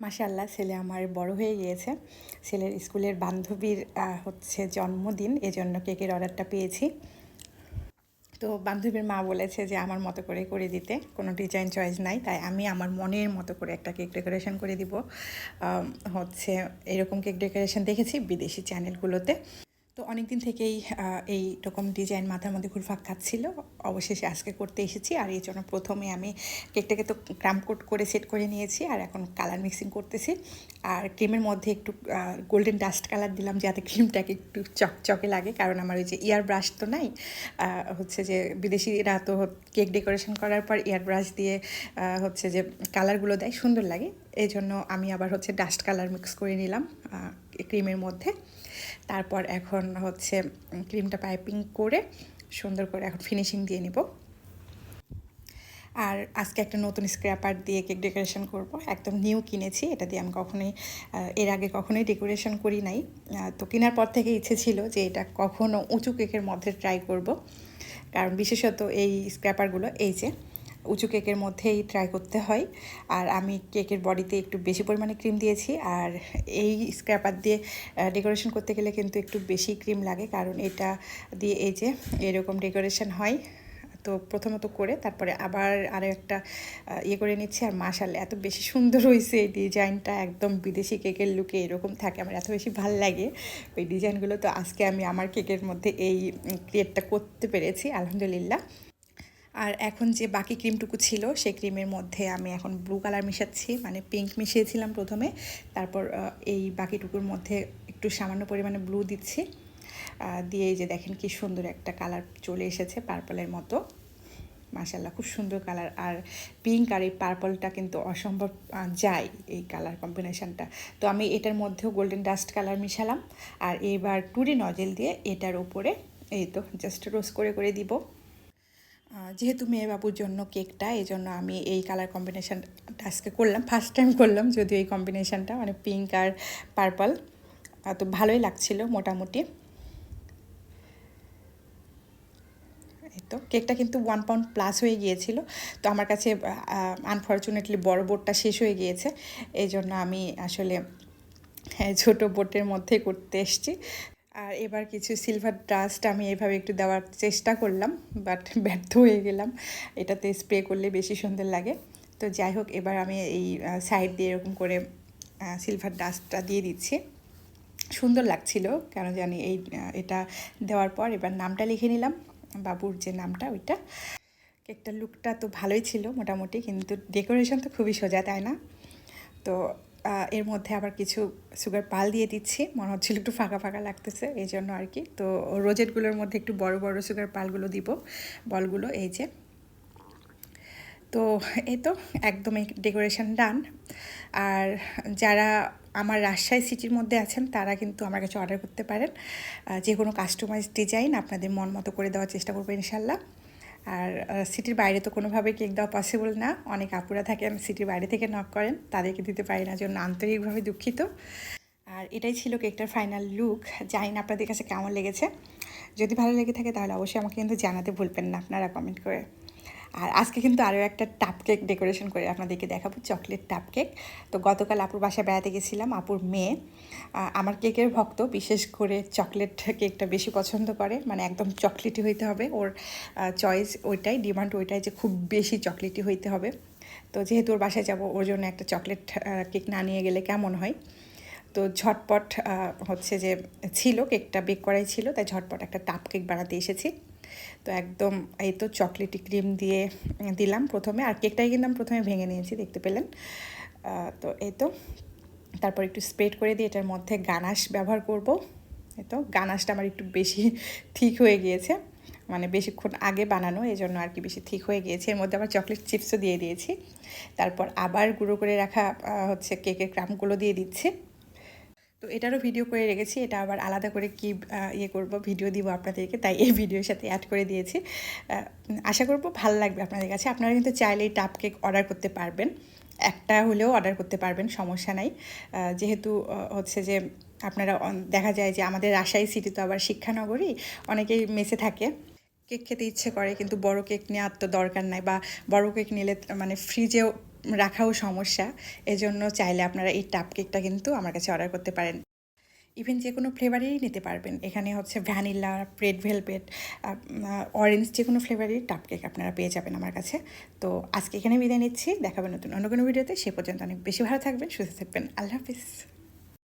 মাশাল্লাহ ছেলে আমার বড় হয়ে গিয়েছে। ছেলের স্কুলের বান্ধবীর হচ্ছে জন্মদিন, এজন্য কেকের অর্ডারটা পেয়েছি। তো বান্ধবীর মা বলেছে যে, আমার মতো করে করে দিতে, কোনো ডিজাইন চয়েস নাই। তাই আমি আমার মনের মতো করে একটা কেক ডেকোরেশন করে দিব। হচ্ছে এরকম কেক ডেকোরেশন দেখেছি বিদেশি চ্যানেলগুলোতে তো অনেক দিন থেকেই আহ, এই রকম ডিজাইন মাথার মধ্যে ঘুরফাক খাচ্ছিল। অবশেষে আজকে করতে এসেছি আর এই জন্য প্রথমে আমি কেকটাকে তো ক্রাম কোট করে সেট করে নিয়েছি আর এখন কালার মিক্সিং করতেছি। আর ক্রিমের মধ্যে একটু গোল্ডেন ডাস্ট কালার দিলাম যাতে ক্রিমটাকে একটু চকচকে লাগে। কারণ আমার ওই যে ইয়ার ব্রাশ তো নাই হচ্ছে যে বিদেশিরা তো কেক ডেকোরেশন করার পর ইয়ার ব্রাশ দিয়ে হচ্ছে যে কালারগুলো দেয় সুন্দর লাগে। এই জন্য আমি আবার হচ্ছে ডাস্ট কালার মিক্স করে নিলাম ক্রিমের মধ্যে। তারপর এখন হচ্ছে ক্রিমটা পাইপিং করে সুন্দর করে এখন ফিনিশিং দিয়ে নিব। আর আজকে একটা নতুন স্ক্র্যাপার দিয়ে কেক ডেকোরেশন করব। একদম নিউ কিনেছি, এটা দিয়ে আমি কখনোই এর আগে কখনোই ডেকোরেশন করি নাই। তো কেনার পর থেকে ইচ্ছে ছিল যে এটা কখনো উঁচু কেকের মধ্যে ট্রাই করব। কারণ বিশেষত এই স্ক্র্যাপারগুলো এই যে উঁচু কেকের মধ্যেই ট্রাই করতে হয়। আর আমি কেকের বডিতে একটু বেশি পরিমাণে ক্রিম দিয়েছি। আর এই স্ক্র্যাপার দিয়ে ডেকোরেশন করতে গেলে কিন্তু একটু বেশি ক্রিম লাগে। কারণ এটা দিয়ে এই যে এরকম ডেকোরেশন হয়। তো প্রথমত করে তারপরে আবার আরও একটা ইয়ে করে নিচ্ছি। আর মাশাল এত বেশি সুন্দর হয়েছে এই ডিজাইনটা। একদম বিদেশি কেকের লুকে এরকম থাকে। আমার এত বেশি ভালো লাগে। ওই ডিজাইনগুলো তো আজকে আমি আমার কেকের মধ্যে এই ক্রিয়েটটা করতে পেরেছি, আলহামদুলিল্লাহ। আর এখন যে বাকি ক্রিমটুকু ছিল, সেই ক্রিমের মধ্যে আমি এখন ব্লু কালার মিশাচ্ছি মানে পিঙ্ক মিশিয়েছিলাম প্রথমে। তারপর এই বাকিটুকুর মধ্যে একটু সামান্য পরিমাণে ব্লু দিচ্ছি। দিয়ে যে দেখেন কি সুন্দর একটা কালার চলে এসেছে পার্পলের মতো। মাশাল্লাহ খুব সুন্দর কালার আর পিঙ্ক আর এই পার্পলটা কিন্তু অসম্ভব যায় এই কালার কম্বিনেশনটা তো আমি এটার মধ্যেও গোল্ডেন ডাস্ট কালার মিশালাম। আর এবার টুরি নজেল দিয়ে এটার উপরে এই তো জাস্ট রোজ করে করে দিব। যেহেতু মেয়ে বাবুর জন্য কেকটা এই জন্য আমি এই কালার কম্বিনেশান আজকে করলাম ফার্স্ট টাইম করলাম যদিও এই কম্বিনেশানটা মানে পিঙ্ক আর পার্পল তো ভালোই লাগছিল মোটামুটি। এই তো কেকটা কিন্তু ওয়ান পাউন্ড প্লাস হয়ে গিয়েছিল তো আমার কাছে আনফর্চুনেটলি বড় বোর্ডটা শেষ হয়ে গিয়েছে এই জন্য আমি আসলে হ্যাঁ, ছোট বোটের মধ্যে করতে এসছি। আর এবার কিছু সিলভার ডাস্ট আমি এভাবে একটু দেওয়ার চেষ্টা করলাম বাট ব্যর্থ হয়ে গেলাম। এটাতে স্প্রে করলে বেশি সুন্দর লাগে। তো যাই হোক, এবার আমি এই সাইড দিয়ে এরকম করে সিলভার ডাস্টটা দিয়ে দিচ্ছি। সুন্দর লাগছিল, কেন জানি এই এটা দেওয়ার পর এবার নামটা লিখে নিলাম, বাবুর যে নামটা ওইটা। কেকটার লুকটা তো ভালোই ছিল মোটামুটি, কিন্তু ডেকোরেশন তো খুবই সোজা, তাই না? তো এর মধ্যে আবার কিছু সুগার পাল দিয়ে দিচ্ছি। মনে হচ্ছিল একটু ফাঁকা ফাঁকা লাগতেছে এই জন্য আর কি। তো রোজেটগুলোর মধ্যে একটু বড় বড় সুগার পালগুলো দিব, বলগুলো, এই যে। তো এই তো একদম ডেকোরেশন ডান আর যারা আমার রাজশাহী সিটির মধ্যে আছেন, তারা কিন্তু আমার কাছে অর্ডার করতে পারেন। যে কোনো কাস্টমাইজ ডিজাইন আপনাদের মন মতো করে দেওয়ার চেষ্টা করব ইনশাল্লাহ। আর সিটির বাইরে তো কোনোভাবে কেক দেওয়া পসিবল না। অনেক আপুরা থাকেন সিটির বাইরে থেকে নক করেন। তাদেরকে দিতে পারি না জন্য আন্তরিকভাবে দুঃখিত। আর এটাই ছিল কেকটার ফাইনাল লুক জানি না আপনাদের কাছে কেমন লেগেছে। যদি ভালো লেগে থাকে তাহলে অবশ্যই আমাকে কিন্তু জানাতে ভুলবেন না, আপনারা কমেন্ট করে। আর আজকে কিন্তু আরও একটা টাপ কেক ডেকোরেশন করে আপনাদেরকে দেখাবো চকলেট টাপ কেক তো গতকাল আপুর বাসায় বেড়াতে গেছিলাম, আপুর মেয়ে। আমার কেকের ভক্ত, বিশেষ করে চকলেট কেকটা বেশি পছন্দ করে মানে একদম চকলেটি হইতে হবে। ওর চয়েস ওইটাই ডিমান্ড ওইটাই যে খুব বেশি চকলেটি হইতে হবে। তো যেহেতু ওর বাসায় যাব, ওর জন্য একটা চকলেট কেক না নিয়ে গেলে কেমন হয়? তো ঝটপট হচ্ছে যে ছিল কেকটা বেক করাই ছিল, তাই ঝটপট একটা টাপ কেক বানাতে এসেছি। তো একদম এই তো চকলেটি ক্রিম দিয়ে দিলাম প্রথমে, আর কেকটাই কিন্তু আমি প্রথমে ভেঙে নিয়েছি, দেখতে পেলেন। তো এই তো। তারপর একটু স্প্রেড করে দিয়ে এটার মধ্যে গানাশ ব্যবহার করব। এই তো, গানাশটা আমার একটু বেশি ঠিক হয়ে গিয়েছে। মানে বেশিক্ষণ আগে বানানো এই জন্য আর কি বেশি ঠিক হয়ে গিয়েছে। এর মধ্যে আবার চকলেট চিপসও দিয়ে দিয়েছি। তারপর আবার গুঁড়ো করে রাখা হচ্ছে কেকের ক্রামগুলো দিয়ে দিচ্ছি। তো এটারও ভিডিও করে রেখেছি, এটা আবার আলাদা করে কি ইয়ে করব ভিডিও দিব আপনাদেরকে, তাই এই ভিডিওর সাথে অ্যাড করে দিয়েছি। আশা করব ভালো লাগবে আপনাদের কাছে, আপনারা কিন্তু চাইলেই টাপ কেক অর্ডার করতে পারবেন। একটা হলেও অর্ডার করতে পারবেন, সমস্যা নাই। যেহেতু হচ্ছে যে আপনারা দেখা যায় যে আমাদের রাজশাহী সিটি তো আবার শিক্ষানগরী অনেকেই মেসে থাকে। কেক খেতে ইচ্ছে করে, কিন্তু বড় কেক নেওয়ার তো দরকার নাই, বা বড় কেক নিলে মানে ফ্রিজেও রাখাও সমস্যা। এজন্য চাইলে আপনারা এই টাপ কেকটা কিন্তু আমার কাছে অর্ডার করতে পারেন। ইভেন যে কোনো ফ্লেভারেরই নিতে পারবেন। এখানে হচ্ছে ভ্যানিলা, রেড ভেলভেট অরেঞ্জ যে কোনো ফ্লেভারেরই টাপ কেক আপনারা পেয়ে যাবেন আমার কাছে। তো আজকে এখানে বিদায় নিচ্ছি। দেখাবেন নতুন অন্য কোনো ভিডিওতে। সে পর্যন্ত অনেক বেশি ভালো থাকবেন, সুস্থ থাকবেন। আল্লাহ হাফিজ।